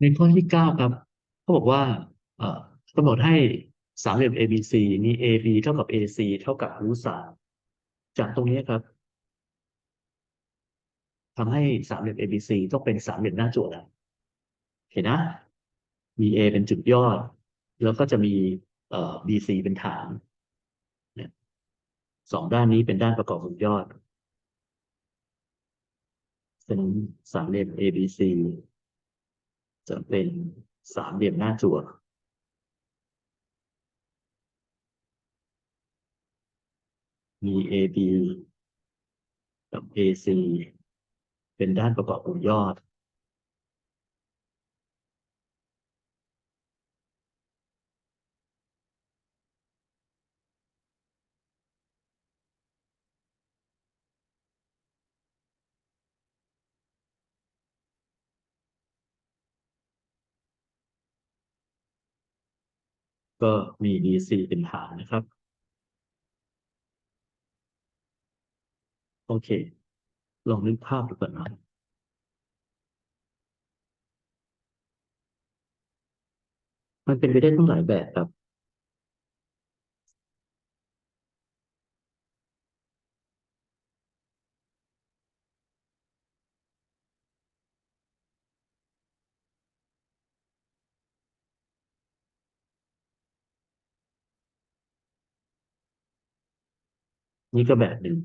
ในข้อที่เก้าครับเขาบอกว่าเอ่อกำหนดให้สามเหลี่ยม ABC มี AB เท่ากับ AC เท่ากับรูทสามจากตรงนี้ครับทำให้สามเหลี่ยม ABC ต้องเป็นสามเหลี่ยมหน้าจั่วแล้วเห็นนะ มี A เป็นจุดยอด แล้วก็จะมีเอ่อ BC เป็นฐานสองด้านนี้เป็นด้านประกอบของยอดเป็นสามเหลี่ยม ABC จะเป็นสามเหลี่ยมหน้าจั่วมี AB กับ AC เป็นด้านประกอบองยอด ก็มี DC เป็นฐานนะครับ โอเค ลองนึกภาพดูก่อนนะมันเป็นไปได้ทั้งหลายแบบครับ นี่ก็แบบหนึ่ง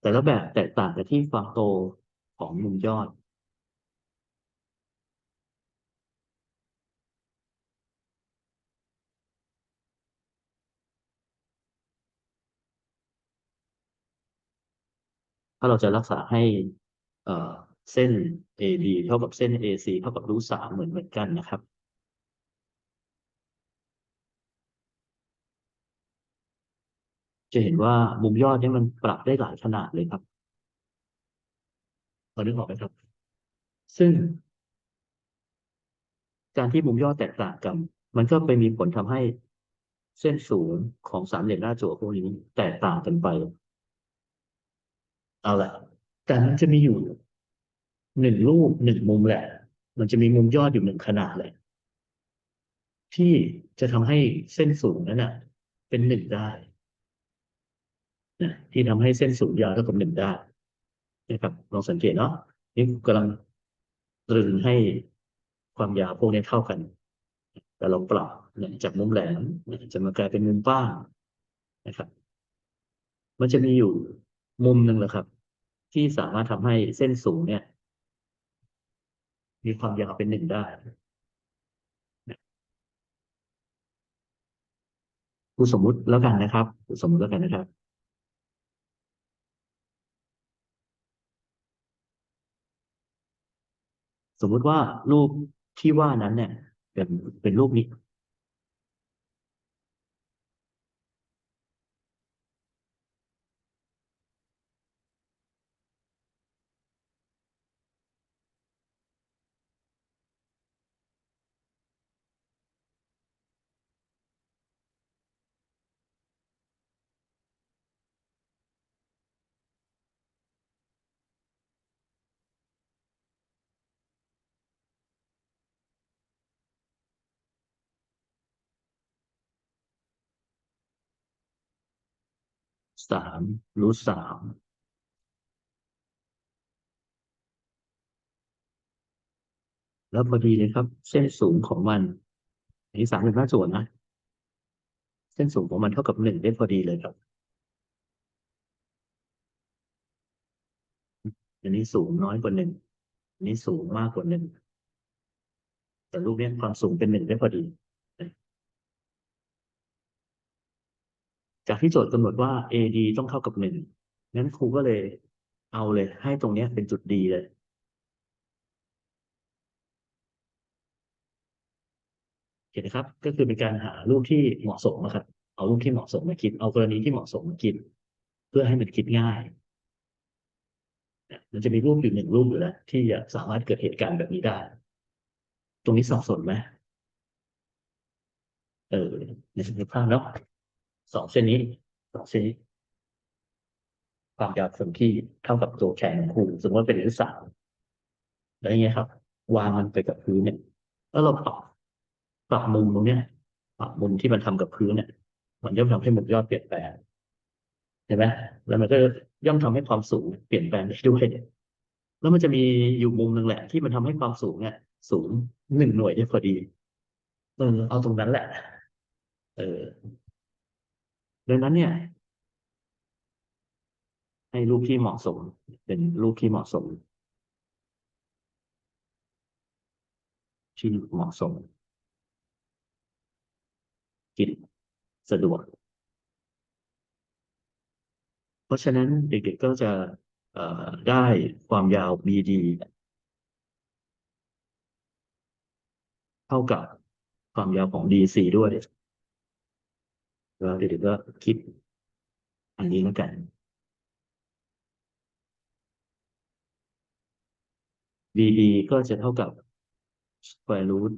แต่ละแบบแตกต่างกันที่ความโตของมุมยอด ถ้าเราจะรักษาให้เอ่อเส้น AB เท่ากับเส้น AC เท่ากับรูทสามเหมือนเหมือนกันนะครับ จะเห็นว่ามุมยอดเนี่ยมันปรับได้หลายขนาดเลยครับพอนึกออกไหมครับ ซึ่ง การที่มุมยอดแตกต่างกัน มันก็ไปมีผลทำให้เส้นสูงของสามเหลี่ยมหน้าจั่วพวกนี้แตกต่างกันไป เอาละแต่มันจะมีอยู่หนึ่งรูปหนึ่งมุมแหละ มันจะมีมุมยอดอยู่หนึ่งขนาดแหละที่จะทำให้เส้นสูงนั้นน่ะ เป็นหนึ่งได้ ที่ทำให้เส้นสูงยาวเท่ากับหนึ่งได้นะครับลองสังเกตเนาะนี่กำลังตรึงให้ความยาวพวกนี้เท่ากัน แต่เราปรับเนี่ยจากมุมแหลมจะมากลายเป็นมุมป้างนะครับ มันจะมีอยู่มุมหนึ่งแหละครับ ที่สามารถทำให้เส้นสูงเนี่ย มีความยาวเป็นหนึ่งได้กูสมมุติแล้วกันนะครับกูสมมุติแล้วกันนะครับ สมมุติว่ารูปที่ว่านั้นเนี่ยเป็นเป็นรูปนี้ สามรูทสามแล้วพอดีเลยครับ เส้นสูงของมันอันนี้สามเป็นห้าส่วนนะเส้นสูงของมันเท่ากับหนึ่งได้พอดีเลยครับ อันนี้สูงน้อยกว่าหนึ่งอันนี้สูงมากกว่าหนึ่งแต่รูปนี้ความสูงเป็นหนึ่งได้พอดี จากที่โจทย์กำหนดว่า AD ต้องเท่ากับหนึ่งงั้นครูก็เลยเอาเลย ให้ตรงเนี้ยเป็นจุดดีเลย เห็นไหมครับ ก็คือเป็นการหารูปที่เหมาะสมนะครับ เอารูปที่เหมาะสมมาคิด เอากรณีที่เหมาะสมมาคิด เพื่อให้มันคิดง่ายนี่ยมันจะมีรูปอยู่หนึ่งรูปอยู่แล้วที่จะสามารถเกิดเหตุการณ์แบบนี้ได้ ตรงนี้สับสนไหมเออในสมมติภาพเนาะ สองเส้นนี้สองเส้นนี้ ความยาวคงที่เท่ากับตัวแขนของครูสมมติว่าเป็นรูปสามแล้วอย่างเงี้ยครับ วางมันไปกับพื้นเนี่ย แล้วเราปรับปรับมุมตรงเนี้ยปรับมุมที่มันทำกับพื้นเนี่ย มันย่อมทำให้มุมยอดเปลี่ยนแปลงเห็นไหมแล้วมันก็ย่อมทำให้ความสูงเปลี่ยนแปลงได้ด้วยแล้วมันจะมีอยู่มุมหนึ่งแหละ ที่มันทำให้ความสูงเนี่ยสูงหนึ่งหน่วยได้พอดีเออเอาตรงนั้นแหละ เออ ดังนั้นเนี่ย ให้รูปที่เหมาะสม เป็นรูปที่เหมาะสมที่เหมาะสมกินสะดวก เพราะฉะนั้นเด็กๆก็จะเอ่อได้ความยาว BD เท่ากับความยาวของ DC ด้วย แล้วเด็กๆก็คิด อันนี้แล้วกัน BD ก็จะเท่ากับ square root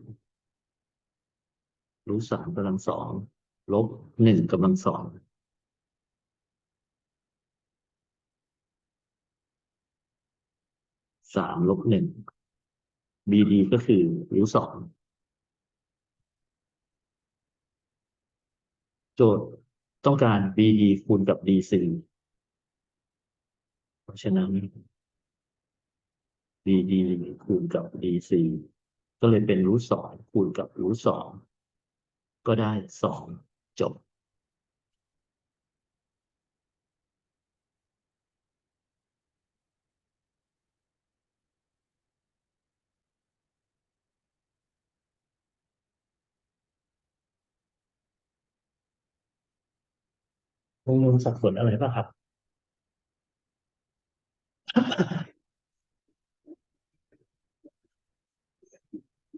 รูทสามกำลังสองลบหนึ่งกำลังสองสามลบหนึ่ง BD ก็คือรูทสองโจ ทย์ต้องการ BD คูณกับ DC เพราะฉะนั้น BD คูณกับ DC ก็เลยเป็นรูทสองคูณกับรูทสองก็ได้สองจบ งงสับสนอะไรป่ะครับ